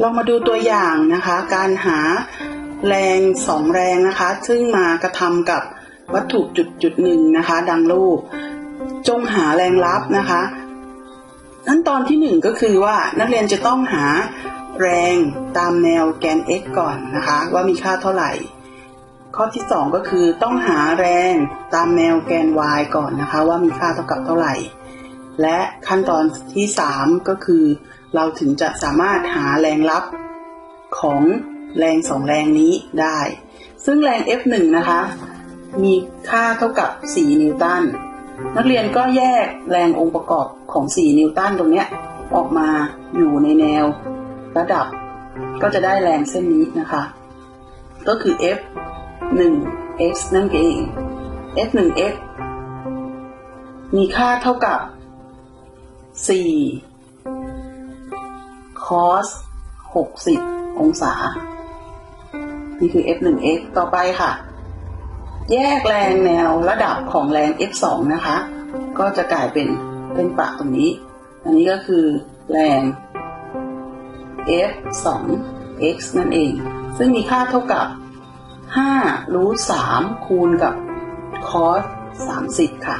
เรามาดูตัวอย่างนะคะ การหาแรงสองแรงนะคะ ซึ่งมากระทำกับวัตถุจุดจุดหนึ่งนะคะ ดังรูป จงหาแรงลับนะคะขั้นตอนที่หนึ่งก็คือว่านักเรียนจะต้องหาแรงตามแนวแกน x ก่อนนะคะ ว่ามีค่าเท่าไหร่ ข้อที่สองก็คือต้องหาแรงตามแนวแกน y ก่อนนะคะ ว่ามีค่าเท่ากับเท่าไหร่ และขั้นตอนที่สามก็คือ เราถึงจะสามารถหาแรงลับของแรงสองแรงนี้ได้ ซึ่งแรง F1 นะคะ มีค่าเท่ากับ 4 นิวตัน นักเรียนก็แยกแรงองค์ประกอบของ 4 นิวตันตรงเนี้ยออกมาอยู่ในแนวระดับ ก็จะได้แรงเส้นนี้นะคะ ก็คือ F 1 x นั่นเอง F 1 x มีค่าเท่ากับ 4 cos 60 องศา นี่คือ F 1 x ต่อไปค่ะ แยกแรงแนวระดับของแรง F 2 นะคะ ก็จะกลายเป็นเป็นปะตรงนี้ อันนี้ก็คือแรง F 2 x นั่นเอง ซึ่งมีค่าเท่ากับ5รูท3คูณกับ cos 30 ค่ะ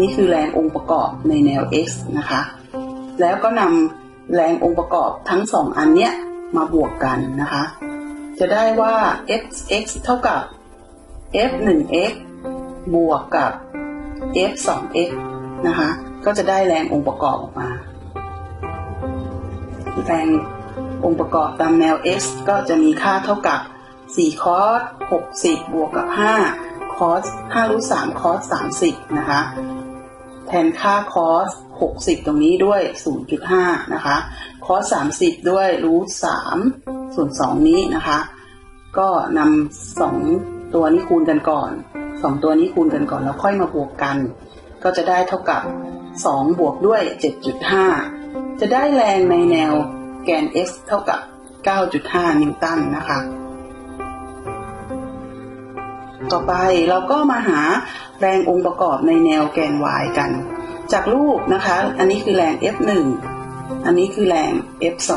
นี่คือแรงองค์ประกอบในแนว x นะคะ แล้วก็นำแรงองค์ประกอบทั้งสองอันเนี้ยมาบวกกันนะคะ จะได้ว่า fx เท่ากับ f 1 x บวกกับ f 2 x นะคะ ก็จะได้แรงองค์ประกอบออกมา แรงองค์ประกอบตามแนว x ก็จะมีค่าเท่ากับ4 cos 60 บวกกับ5 cos 5รูท3 cos 30 นะคะ แทนค่า cos 60 ตรงนี้ด้วย 0.5 นะคะ cos 30 ด้วยรูท3ส่วน 2 นี้นะคะ ก็นำสองตัวนี้คูณกันก่อน 2 ตัวนี้คูณกันก่อนแล้วค่อยมาบวกกัน ก็จะได้เท่ากับ 2 บวกด้วย 7.5 จะได้แรงในแนวแกน x เท่ากับ 9.5 นิวตันนะคะ ต่อไปเราก็มาหาแรงองค์ประกอบในแนวแกน y กัน จากรูปนะคะ อันนี้คือแรง f1 อันนี้คือแรง f2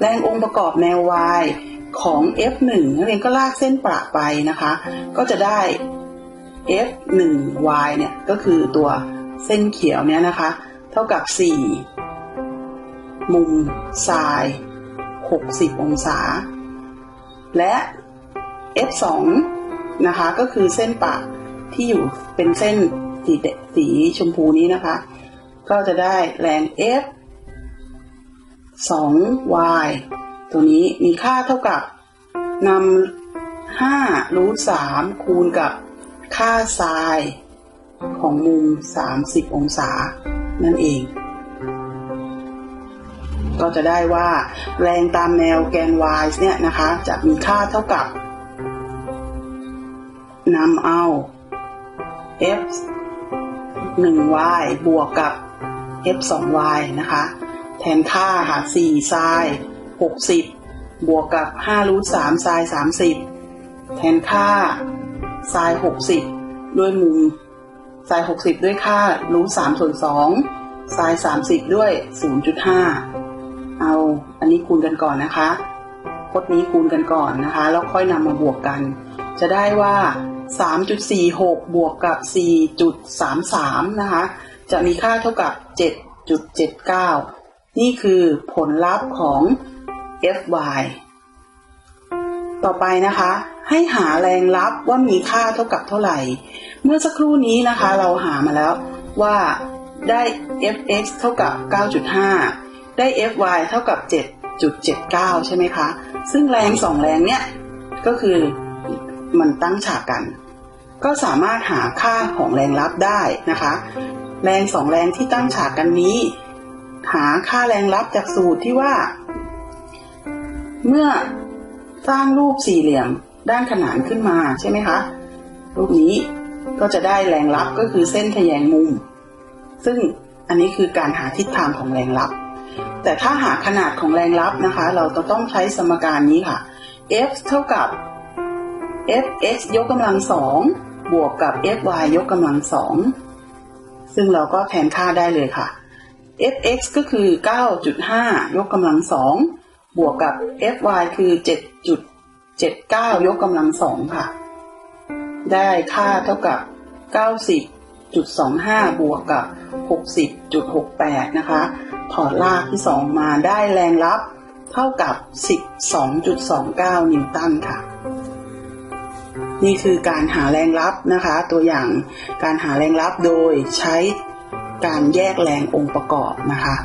แรงองค์ประกอบแนว y ของ f1 นักเรียนก็ลากเส้นประไปนะคะ ก็จะได้ f1y เนี่ยก็คือตัวเส้นเขียวเนี่ยนะคะ เท่ากับ 4 มุมไซน์60 องศา และ f2 นะคะ ก็คือเส้นปะที่อยู่เป็นเส้นสีสีชมพูนี้นะคะ ก็จะได้แรง F 2 y ตัวนี้มีค่าเท่ากับนำ5รูท3คูณกับค่าไซน์ของมุม 30 องศา นั่นเอง ก็จะได้ว่าแรงตามแนวแกน y เนี่ยนะคะ จะมีค่าเท่ากับ นำเอา f 1y บวกกับ f 2y นะคะ แทนค่าค่ะ4ไซน์60 บวกกับ5รูท3ไซน์30 แทนค่าไซน์60 ด้วยมุมไซน์60 ด้วยค่ารูท3ส่วน2ไซน์30 ด้วย 0.5 เอาอันนี้คูณกันก่อนนะคะพจน์นี้คูณกันก่อนนะคะ แล้วค่อยนำมาบวกกัน จะได้ว่า 3.46 บวกกับ 4.33 นะคะ จะมีค่าเท่ากับ 7.79 นี่คือผลลัพธ์ของ fy ต่อไปนะคะ ให้หาแรงลับว่ามีค่าเท่ากับเท่าไหร่ เมื่อสักครู่นี้นะคะเราหามาแล้วว่าได้ fx เท่ากับ 9.5 ได้ fy เท่ากับ 7.79 ใช่ไหมคะ ซึ่งแรงสองแรงเนี้ยก็คือมันตั้งฉากกัน ก็สามารถหาค่าของแรงลับได้นะคะ แรงสองแรงที่ตั้งฉากกันนี้ หาค่าแรงลับจากสูตรที่ว่า เมื่อสร้างรูปสี่เหลี่ยมด้านขนานขึ้นมาใช่ไหมคะรูปนี้ก็จะได้แรงลับก็คือเส้นทะแยงมุม ซึ่งอันนี้คือการหาทิศทางของแรงลับ แต่ถ้าหาขนาดของแรงลับนะคะ เราจะต้องใช้สมการนี้ค่ะ F เท่ากับ fx ยกกำลังสอง บวกกับ fy ยกกำลังสองซึ่งเราก็แทนค่าได้เลยค่ะ fx ก็คือ 9.5 ยกกำลังสองบวกกับ fy คือ 7.79 ยกกำลังสองค่ะ ได้ค่าเท่ากับ 90.25 บวกกับ 60.68 นะคะ ถอดรากที่ 2 มาได้แรงรับเท่ากับ 12.29 นิวตันค่ะ นี่คือการหาแรงรับนะคะ ตัวอย่างการหาแรงรับโดยใช้การแยกแรงองค์ประกอบนะคะ